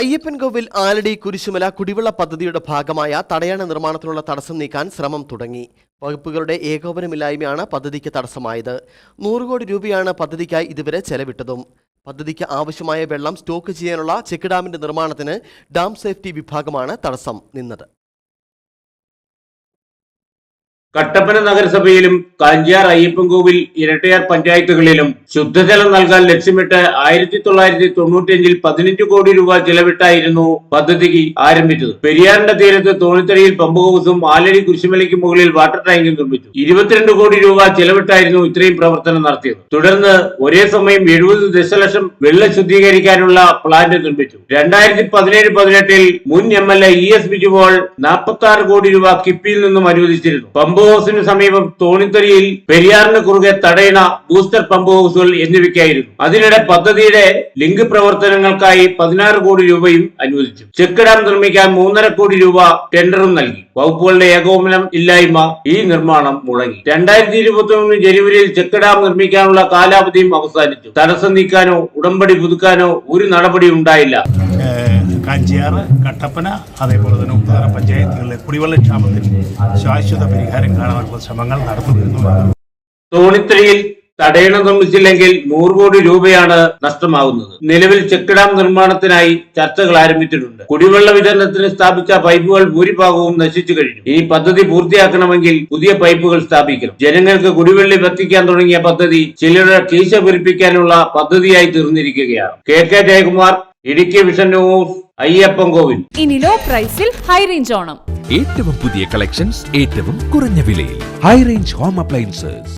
അയ്യപ്പൻകോവിൽ ആലടി കുരിശുമല കുടിവെള്ള പദ്ധതിയുടെ ഭാഗമായ തടയണ നിർമ്മാണത്തിനുള്ള തടസ്സം നീക്കാൻ ശ്രമം തുടങ്ങി. വകുപ്പുകളുടെ ഏകോപനമില്ലായ്മയാണ് പദ്ധതിക്ക് തടസ്സമായത്. നൂറ് കോടി രൂപയാണ് പദ്ധതിക്കായി ഇതുവരെ ചെലവിട്ടതും. പദ്ധതിക്ക് ആവശ്യമായ വെള്ളം സ്റ്റോക്ക് ചെയ്യാനുള്ള ചെക്ക് ഡാമിന്റെ നിർമ്മാണത്തിന് ഡാം സേഫ്റ്റി വിഭാഗമാണ് തടസ്സം നിന്നത്. കട്ടപ്പന നഗരസഭയിലും കാഞ്ചിയാർ അയ്യപ്പൻകോവിൽ ഇരട്ടയാർ പഞ്ചായത്തുകളിലും ശുദ്ധജലം നൽകാൻ ലക്ഷ്യമിട്ട് ആയിരത്തി തൊള്ളായിരത്തി തൊണ്ണൂറ്റിയഞ്ചിൽ പതിനഞ്ച് കോടി രൂപ ചെലവിട്ടായിരുന്നു പദ്ധതിക്ക് ആരംഭിച്ചത്. പെരിയാറിന്റെ തീരത്ത് തോണിത്തടിയിൽ പമ്പ് ഹൗസും ആലരി കുരിശുമലയ്ക്ക് മുകളിൽ വാട്ടർ ടാങ്കും നിർമ്മിച്ചു. ഇരുപത്തിരണ്ട് കോടി രൂപ ചെലവിട്ടായിരുന്നു ഇത്രയും പ്രവർത്തനം നടത്തിയത്. തുടർന്ന് ഒരേ സമയം എഴുപത് ദശലക്ഷം വെള്ളം ശുദ്ധീകരിക്കാനുള്ള പ്ലാന്റ് നിർമ്മിച്ചു. രണ്ടായിരത്തി പതിനേഴ് പതിനെട്ടിൽ മുൻ M L A E S Bijupaul നാൽപ്പത്തി ആറ് കോടി രൂപ കിഫ്ബിയിൽ നിന്നും അനുവദിച്ചിരുന്നു. പമ്പ് ഹൗസിന് സമീപം തോണിത്തൊലിയിൽ പെരിയാറിന് കുറുകെ തടയണ ബൂസ്റ്റർ പമ്പ് ഹൗസുകൾ എന്നിവയ്ക്കായിരുന്നു. അതിനിടെ പദ്ധതിയുടെ ലിങ്ക് പ്രവർത്തനങ്ങൾക്കായി പതിനാറ് കോടി രൂപയും അനുവദിച്ചു. ചെക്ക് ഡാം നിർമ്മിക്കാൻ മൂന്നര കോടി രൂപ ടെൻഡറും നൽകി. വകുപ്പുകളുടെ ഏകോപനം ഇല്ലായ്മ ഈ നിർമ്മാണം മുടങ്ങി. രണ്ടായിരത്തി ഇരുപത്തി ഒന്ന് ജനുവരിയിൽ ചെക്ക് ഡാം നിർമ്മിക്കാനുള്ള കാലാവധിയും അവസാനിച്ചു. തടസ്സം നീക്കാനോ ഉടമ്പടി പുതുക്കാനോ ഒരു നടപടി ഉണ്ടായില്ല കാഞ്ചിയാറ് കട്ടപ്പന അതേപോലെ തന്നെ ഉപ്പുതറ പഞ്ചായത്തുകളിലെ കുടിവെള്ളക്ഷാമത്തിന് ശാശ്വത പരിഹാരം കാണാനുള്ള ശ്രമങ്ങൾ നടത്തുന്നു തോണിത്തഴിയിൽ തടയണ നിർമ്മിച്ചില്ലെങ്കിൽ നൂറ് കോടി രൂപയാണ് നഷ്ടമാകുന്നത് നിലവിൽ ചെക്ക് ഡാം നിർമ്മാണത്തിനായി ചർച്ചകൾ ആരംഭിച്ചിട്ടുണ്ട്. കുടിവെള്ള വിതരണത്തിന് സ്ഥാപിച്ച പൈപ്പുകൾ ഭൂരിഭാഗവും നശിച്ചു കഴിഞ്ഞു. ഈ പദ്ധതി പൂർത്തിയാക്കണമെങ്കിൽ പുതിയ പൈപ്പുകൾ സ്ഥാപിക്കണം. ജനങ്ങൾക്ക് കുടിവെള്ളം എത്തിക്കാൻ തുടങ്ങിയ പദ്ധതി ചിലരുടെ കീശ പൊരിപ്പിക്കാനുള്ള പദ്ധതിയായി തീർന്നിരിക്കുകയാണ്. K K Jayakumar Idukki vision news Ayyappan Kovil. ഇനി ലോ പ്രൈസിൽ ഹൈ റേഞ്ച് ഓണം. ഏറ്റവും പുതിയ കളക്ഷൻസ് ഏറ്റവും കുറഞ്ഞ വിലയിൽ. High range home appliances